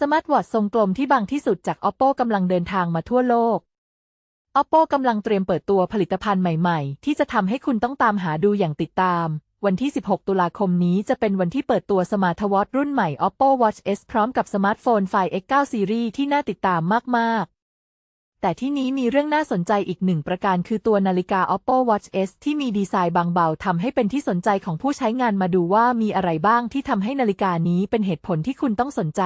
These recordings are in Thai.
สมาร์ทวอททรงกลมที่บางที่สุดจาก Oppo กำลังเดินทางมาทั่วโลก Oppo กำลังเตรียมเปิดตัวผลิตภัณฑ์ใหม่ๆ ที่จะทำให้คุณต้องตามหาดูอย่างติดตาม วันที่ 16 ตุลาคมนี้จะเป็นวันที่เปิดตัวสมาร์ทวอทรุ่นใหม่ Oppo Watch S พร้อมกับสมาร์ทโฟนไฟ X9 Series ที่น่าติดตามมากๆแต่ที่นี้มีเรื่องน่าสนใจอีกหนึ่งประการคือตัวนาฬิกา Oppo Watch S ที่มีดีไซน์บางเบาทำให้เป็นที่สนใจของผู้ใช้งานมาดูว่ามีอะไรบ้างที่ทำให้นาฬิกานี้เป็นเหตุผลที่คุณต้องสนใจ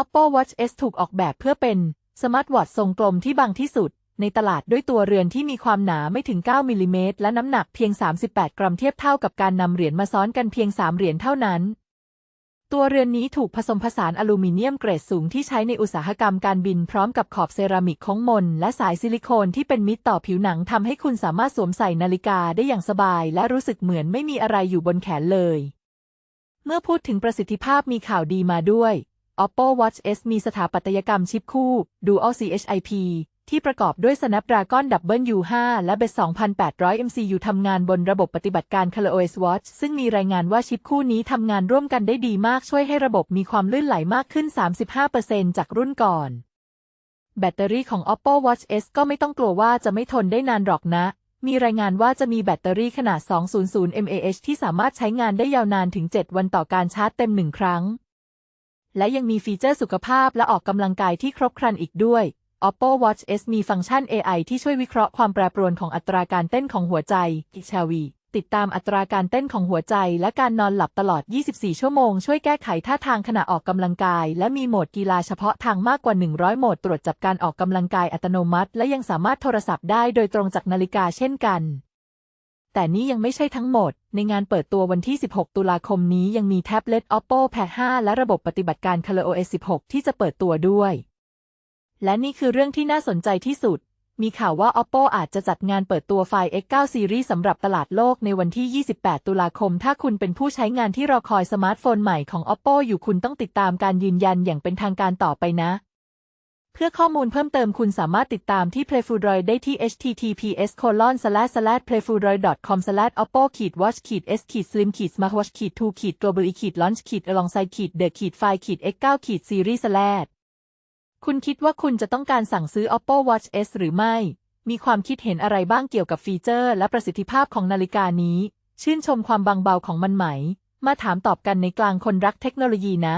Oppo Watch S ถูกออกแบบเพื่อเป็นสมาร์ทวอททรงกลมที่บางที่สุด ในตลาดด้วยตัวเรือนที่มีความหนาไม่ถึง 9มิลลิเมตรและน้ำหนักเพียง 38 กรัมเทียบเท่ากับการนำเหรียญมาซ้อนกันเพียง 3 เหรียญเท่านั้น ตัวเรือนนี้ถูกผสมผสานอลูมิเนียมเกรดสูงที่ใช้ในอุตสาหกรรมการบินพร้อมกับขอบเซรามิกโค้งมน และสายซิลิโคนที่เป็นมิตรต่อผิวหนังทำให้คุณสามารถสวมใส่นาฬิกาได้อย่างสบาย และรู้สึกเหมือนไม่มีอะไรอยู่บนแขนเลย เมื่อพูดถึงประสิทธิภาพมีข่าวดีมาด้วย Oppo Watch S มีสถาปัตยกรรมชิปคู่ Dual CHIP ที่ประกอบด้วย Snapdragon W5 และ b e 2800 MCU ทำงานบนระบบปฏิบัติการ ColorOS Watch ซึ่งมีรายงานว่าชิปคู่นี้ทำงานร่วมกันได้ดีมากช่วยให้ระบบมีความลื่นไหลมากขึ้น 35%จากรุ่นก่อน แบตเตอรี่ของ Oppo Watch S ก็ไม่ต้องกลัวว่าจะไม่ทนได้นานหรอกนะ มีรายงานว่าจะมีแบตเตอรี่ขนาด 200 mAh ที่สามารถใช้งานได้ยาวนานถึง 7 วันต่อการชาร์จเต็มหนึ่งครั้ง และยังมีฟีเจอร์สุขภาพและออกกำลังกายที่ครบครันอีกด้วย Oppo Watch S มีฟังก์ชัน AI ที่ช่วยวิเคราะห์ความแปรปรวนของอัตราการเต้นของหัวใจอิชาวี ติดตามอัตราการเต้นของหัวใจและการนอนหลับตลอด 24 ชั่วโมง ช่วยแก้ไขท่าทางขณะออกกำลังกาย และมีโหมดกีฬาเฉพาะทางมากกว่า 100 โหมดตรวจจับการออกกำลังกายอัตโนมัติ และยังสามารถโทรศัพท์ได้โดยตรงจากนาฬิกาเช่นกัน แต่นี่ยังไม่ใช่ทั้งหมด ในงานเปิดตัววันที่ 16 ตุลาคมนี้ยังมีแท็บเล็ต Oppo Pad 5 และระบบปฏิบัติการ ColorOS 16 ที่จะเปิดตัวด้วย และนี่คือเรื่องที่น่าสนใจที่สุด มีข่าวว่า Oppo อาจจะจัดงานเปิดตัวไฟ X9 Series สำหรับตลาดโลกในวันที่ 28 ตุลาคม ถ้าคุณเป็นผู้ใช้งานที่รอคอยสมาร์ทโฟนใหม่ของ Oppo อยู่คุณต้องติดตามการยืนยันอย่างเป็นทางการต่อไปนะ เพื่อข้อมูลเพิ่มเติมคุณสามารถติดตามที่ Playfoodroid ได้ที่ https playfoodroid com s l a s oppo watch s slim smartwatch 2 global launch alongside the file x9 series คุณคิดว่าคุณจะต้องการสั่งซื้อ Oppo Watch S หรือไม่ มีความคิดเห็นอะไรบ้างเกี่ยวกับฟีเจอร์ และประสิทธิภาพของนาฬิกานี้ ชื่นชมความบางเบาของมันไหม มาถามตอบกันในกลางคนรักเทคโนโลยีนะ